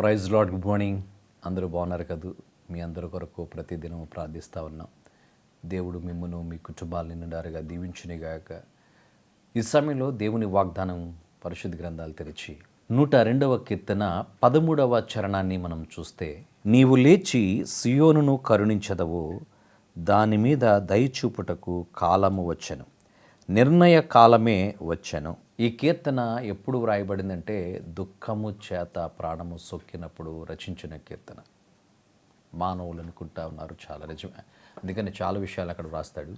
Praise lord good morning. అందరూ బాగున్నారు కదూ? మీ అందరి కొరకు ప్రతిదినం ప్రార్థిస్తూ ఉన్నాం. దేవుడు మిమ్మను మీ కుటుంబాలని నిండారుగా దీవించునిగాక. ఈ సమయంలో దేవుని వాగ్దానం పరిశుద్ధ గ్రంథాలు తెరిచి నూట రెండవ కీర్తన పదమూడవ చరణాన్ని మనం చూస్తే నీవు లేచి సియోనును కరుణించదవు దాని మీద దయచూపుటకు కాలము వచ్చెను. నిర్ణయ కాలమే వచ్చెను. ఈ కీర్తన ఎప్పుడు వ్రాయబడిందంటే దుఃఖము చేత ప్రాణము సొక్కినప్పుడు రచించిన కీర్తన. మానవులు అనుకుంటా ఉన్నారు చాలా నిజమే. అందుకని చాలా విషయాలు అక్కడ వ్రాస్తాడు.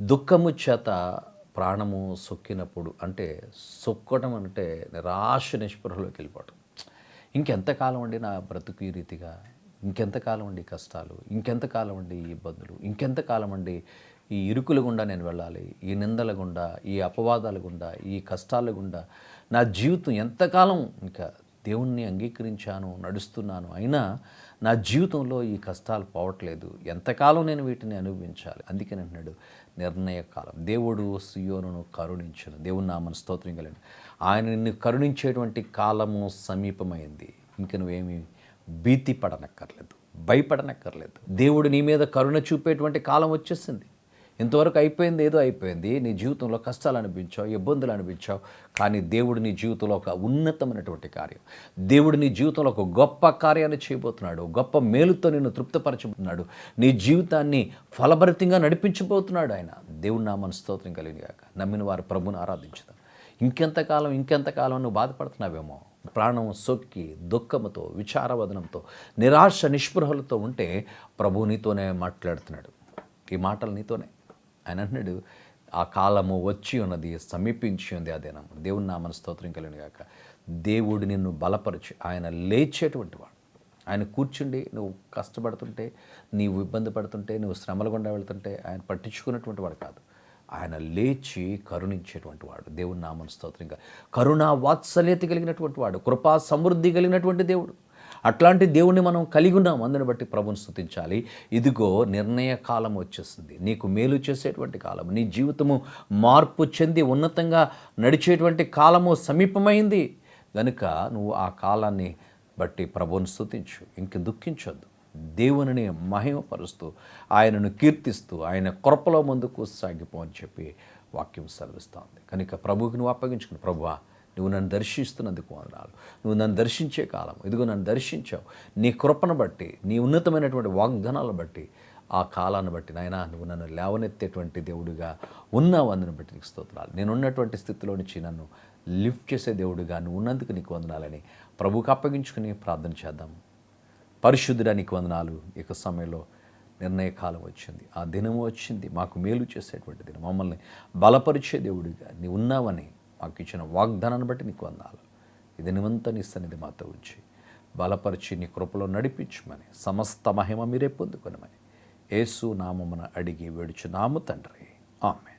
దుఃఖము చేత ప్రాణము సొక్కినప్పుడు అంటే సొక్కడం అంటే నిరాశ నిస్పృహలోకి వెళ్ళిపోవడం ఇంకెంతకాలం అండి నా బ్రతుకు ఈ రీతిగా? ఇంకెంతకాలం అండి కష్టాలు? ఇంకెంతకాలం అండి ఇబ్బందులు? ఇంకెంతకాలం అండి ఈ ఇరుకుల గుండా నేను వెళ్ళాలి ఈ నిందల గుండా ఈ అపవాదాల గుండా ఈ కష్టాల గుండా. నా జీవితం ఎంతకాలం ఇంకా దేవుణ్ణి అంగీకరించాను నడుస్తున్నాను అయినా నా జీవితంలో ఈ కష్టాలు పోవట్లేదు. ఎంతకాలం నేను వీటిని అనుభవించాలి? అందుకని అంటున్నాడు నిర్ణయ కాలం. దేవుడు సుయోను కరుణించను. దేవుని నామను స్తోత్రం కలిగి ఆయన నిన్ను కరుణించేటువంటి కాలము సమీపమైంది. ఇంక నువ్వేమి భీతి పడనక్కర్లేదు భయపడనక్కర్లేదు. దేవుడు నీ మీద కరుణ చూపేటువంటి కాలం వచ్చేసింది. ఇంతవరకు అయిపోయింది ఏదో అయిపోయింది. నీ జీవితంలో కష్టాలు అనిపించావు ఇబ్బందులు అనిపించావు కానీ దేవుడు నీ జీవితంలో ఒక ఉన్నతమైనటువంటి కార్యం. దేవుడు నీ జీవితంలో ఒక గొప్ప కార్యాన్ని చేయబోతున్నాడు. గొప్ప మేలుతో నిన్ను తృప్తిపరచబోతున్నాడు. నీ జీవితాన్ని ఫలభరితంగా నడిపించబోతున్నాడు ఆయన. దేవుడు నామని స్తోత్రం కలిగినగాక. నమ్మిన వారు ప్రభుని ఆరాధించుతాం ఇంకెంతకాలం ఇంకెంతకాలం నువ్వు బాధపడుతున్నావేమో? ప్రాణం సొక్కి దుఃఖముతో విచారవదనంతో నిరాశ నిస్పృహలతో ఉంటే ప్రభు నీతోనే మాట్లాడుతున్నాడు. ఈ మాటలు నీతోనే. ఆయన అంటున్నాడు ఆ కాలము వచ్చి ఉన్నది సమీపించి ఉంది ఆ దినం. దేవుని నామన స్తోత్రం కలిగిన కాక దేవుడు నిన్ను బలపరిచి. ఆయన లేచేటువంటి వాడు. ఆయన కూర్చుండి నువ్వు కష్టపడుతుంటే నీవు ఇబ్బంది పడుతుంటే నువ్వు శ్రమల గుండా వెళ్తుంటే ఆయన పట్టించుకున్నటువంటి వాడు కాదు. ఆయన లేచి కరుణించేటువంటి వాడు. దేవుని నామన స్తోత్రంగా కరుణా వాత్సల్యత కలిగినటువంటి వాడు. కృపా సమృద్ధి కలిగినటువంటి దేవుడు. అట్లాంటి దేవుణ్ణి మనం కలిగి ఉన్నాం. అందుని బట్టి ప్రభుని స్థుతించాలి ఇదిగో నిర్ణయ కాలం వచ్చేస్తుంది. నీకు మేలు చేసేటువంటి కాలం నీ జీవితము మార్పు చెంది ఉన్నతంగా నడిచేటువంటి కాలము సమీపమైంది. గనుక నువ్వు ఆ కాలాన్ని బట్టి ప్రభుని స్థుతించు ఇంక దుఃఖించొద్దు. దేవునిని మహిమపరుస్తూ ఆయనను కీర్తిస్తూ ఆయన కృపలో ముందుకు సాగిపో అని చెప్పి వాక్యం సెలవిస్తోంది కనుక ప్రభువుకి నువ్వు అప్పగించుకుని ప్రభువా నువ్వు నన్ను దర్శిస్తున్నందుకు వందనాలు. నువ్వు నన్ను దర్శించే కాలం ఇదిగో నన్ను దర్శించావు. నీ కృపను బట్టి నీ ఉన్నతమైనటువంటి వాగ్దానాలను బట్టి ఆ కాలాన్ని బట్టి నాయన నువ్వు నన్ను లేవనెత్తేటువంటి దేవుడిగా ఉన్నావు అందుని బట్టి నీకు స్తోత్రాలు. నేను ఉన్నటువంటి స్థితిలో నుంచి నన్ను లిఫ్ట్ చేసే దేవుడిగా నువ్వు ఉన్నందుకు నీకు వందనాలని ప్రభువుకి అప్పగించుకుని ప్రార్థన చేద్దాం. పరిశుద్ధుడా నీకు వందనాలు. ఇక సమయంలో నిర్ణయ కాలం వచ్చింది. ఆ దినము వచ్చింది. మాకు మేలు చేసేటువంటి దినం. మమ్మల్ని బలపరిచే దేవుడిగా నీవు ఉన్నావని మాకు ఇచ్చిన వాగ్దానాన్ని బట్టి నీకు వందాలు. ఇది నిమంతా నీ సన్నిధి మాతో ఉంచి. బలపరిచి నీ కృపలో నడిపించమని సమస్త మహిమ మీరే పొందుకొనమని. యేసు నామమున అడిగి వేడుచు నాము తండ్రి. ఆమె